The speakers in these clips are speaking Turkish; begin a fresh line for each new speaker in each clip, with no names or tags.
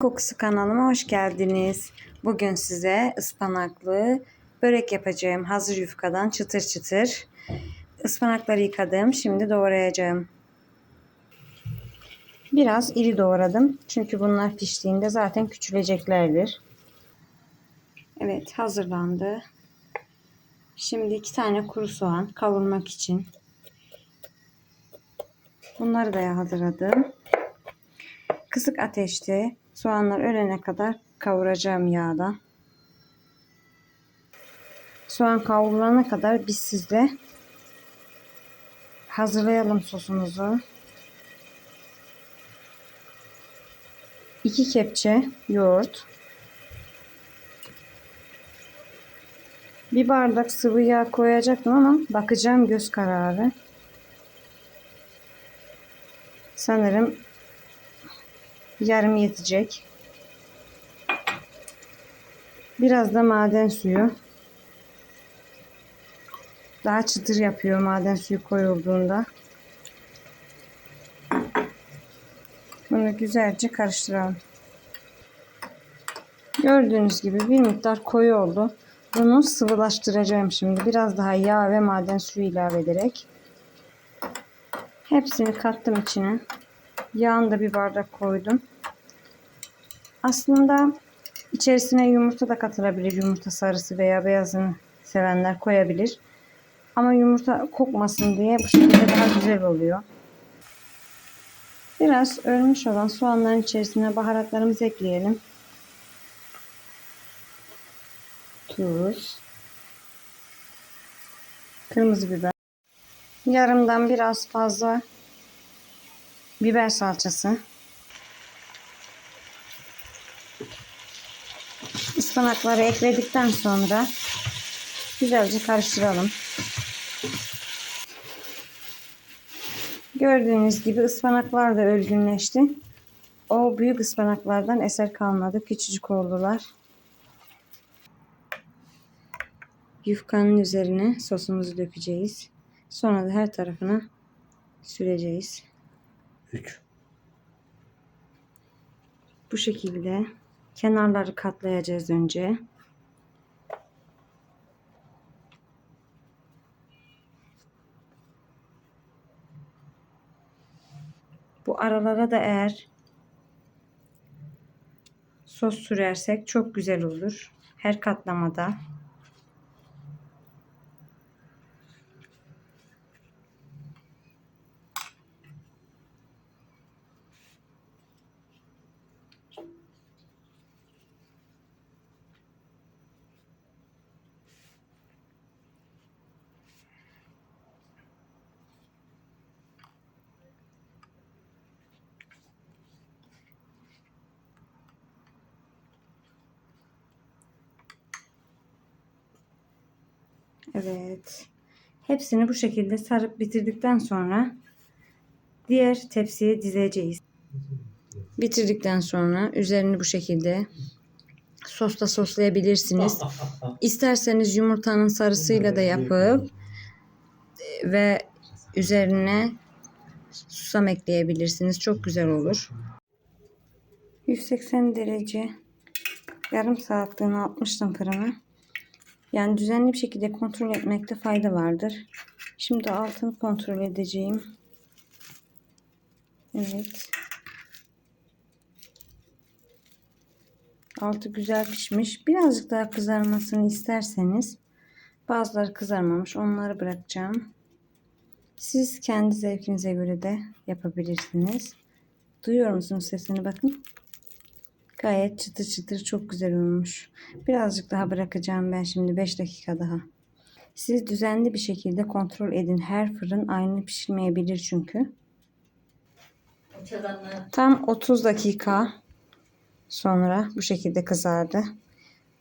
Kokusu kanalıma hoş geldiniz. Bugün size ıspanaklı börek yapacağım. Hazır yufkadan çıtır çıtır. Ispanakları yıkadım. Şimdi doğrayacağım. Biraz iri doğradım. Çünkü bunlar piştiğinde zaten küçüleceklerdir. Evet hazırlandı. Şimdi iki tane kuru soğan kavurmak için. Bunları da hazırladım. Kısık ateşte soğanlar ölene kadar kavuracağım yağda. Soğan kavrulana kadar biz sizle hazırlayalım sosumuzu. 2 kepçe yoğurt. Bir bardak sıvı yağ koyacaktım ama bakacağım göz kararı. Sanırım yarım yetecek. Biraz da maden suyu. Daha çıtır yapıyor maden suyu koyulduğunda. Bunu güzelce karıştıralım. Gördüğünüz gibi bir miktar koyu oldu. Bunu sıvılaştıracağım şimdi. Biraz daha yağ ve maden suyu ilave ederek. Hepsini kattım içine. Yağını da bir bardak koydum. Aslında içerisine yumurta da katılabilir. Yumurta sarısı veya beyazını sevenler koyabilir. Ama yumurta kokmasın diye bu şekilde daha güzel oluyor. Biraz ölmüş olan soğanların içerisine baharatlarımızı ekleyelim. Tuz. Kırmızı biber. Yarımdan biraz fazla biber salçası. Ispanakları ekledikten sonra güzelce karıştıralım. Gördüğünüz gibi ıspanaklar da ölgünleşti. O büyük ıspanaklardan eser kalmadı. Küçücük oldular. Yufkanın üzerine sosumuzu dökeceğiz. Sonra da her tarafına süreceğiz.
3.
Bu şekilde kenarları katlayacağız önce. Bu aralara da eğer sos sürersek çok güzel olur. Her katlamada. Evet. Hepsini bu şekilde sarıp bitirdikten sonra diğer tepsiye dizeceğiz. Bitirdikten sonra üzerini bu şekilde sosla soslayabilirsiniz. İsterseniz yumurtanın sarısıyla da yapıp e, ve üzerine susam ekleyebilirsiniz. Çok güzel olur. 180 derece yarım saatliğine atmıştım fırına. Yani düzenli bir şekilde kontrol etmekte fayda vardır. Şimdi altını kontrol edeceğim. Evet. Altı güzel pişmiş. Birazcık daha kızarmasını isterseniz bazıları kızarmamış. Onları bırakacağım. Siz kendi zevkinize göre de yapabilirsiniz. Duyuyor musunuz sesini bakın. Gayet çıtır çıtır çok güzel olmuş. Birazcık daha bırakacağım ben şimdi 5 dakika daha. Siz düzenli bir şekilde kontrol edin. Her fırın aynı pişirmeyebilir çünkü. Tam 30 dakika sonra bu şekilde kızardı.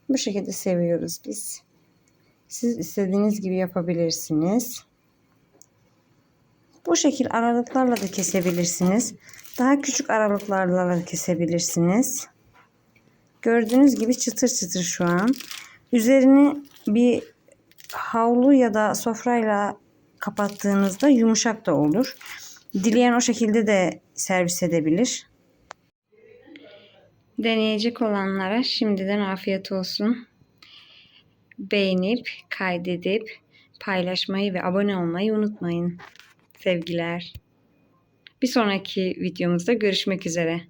Bu şekilde seviyoruz biz. Siz istediğiniz gibi yapabilirsiniz. Bu şekil aralıklarla da kesebilirsiniz. Daha küçük aralıklarla da kesebilirsiniz. Gördüğünüz gibi çıtır çıtır şu an. Üzerini bir havlu ya da sofrayla kapattığınızda yumuşak da olur. Dileyen o şekilde de servis edebilir. Deneyecek olanlara şimdiden afiyet olsun. Beğenip, kaydedip, paylaşmayı ve abone olmayı unutmayın. Sevgiler. Bir sonraki videomuzda görüşmek üzere.